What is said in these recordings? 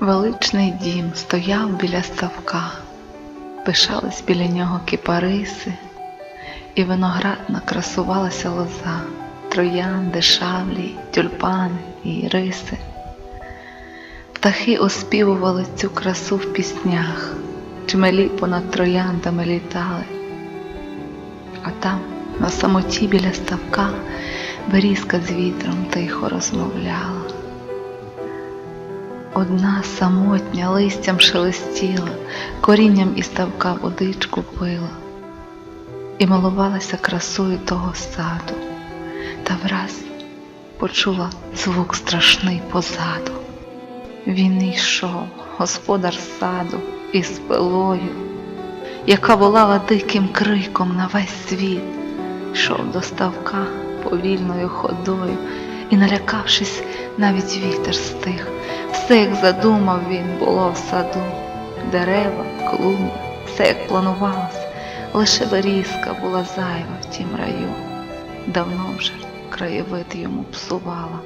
Величний дім стояв біля ставка, пишались біля нього кипариси, і виноградна красувалася лоза, троянди, шавлі, тюльпани і іриси. Птахи оспівували цю красу в піснях, чмелі понад трояндами літали. А там, на самоті біля ставка, берізка з вітром тихо розмовляла. Одна самотня листям шелестіла, корінням із ставка водичку пила і милувалася красою того саду, та враз почула звук страшний позаду. Він йшов, господар саду, із пилою, яка волала диким криком на весь світ, йшов до ставка повільною ходою і, налякавшись, навіть вітер стих. Все, як задумав він, було в саду, дерева, клумби, все як планувалось, лише берізка була зайва в тім раю, давно вже краєвид йому псувала.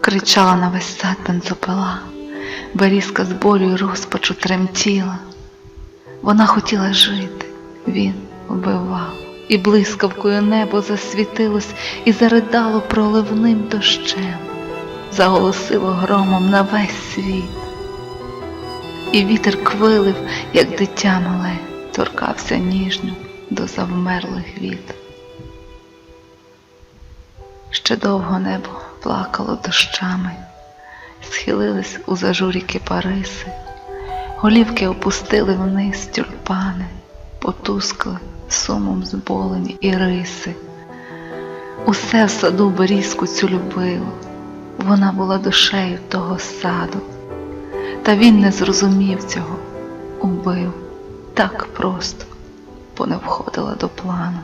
Кричала на весь сад бензопила, берізка з болю й розпачу тремтіла. Вона хотіла жити, він вбивав, і блискавкою небо засвітилось і заридало проливним дощем, заголосило громом на весь світ. І вітер квилив, як дитя мале, торкався ніжньо до завмерлих віт. Ще довго небо плакало дощами, схилились у зажурі кипариси, голівки опустили вниз тюльпани, потускли сумом зболені риси, Усе в саду Борізку цю любило, вона була душею того саду, та він не зрозумів цього, убив. Так просто, бо не входила до плану.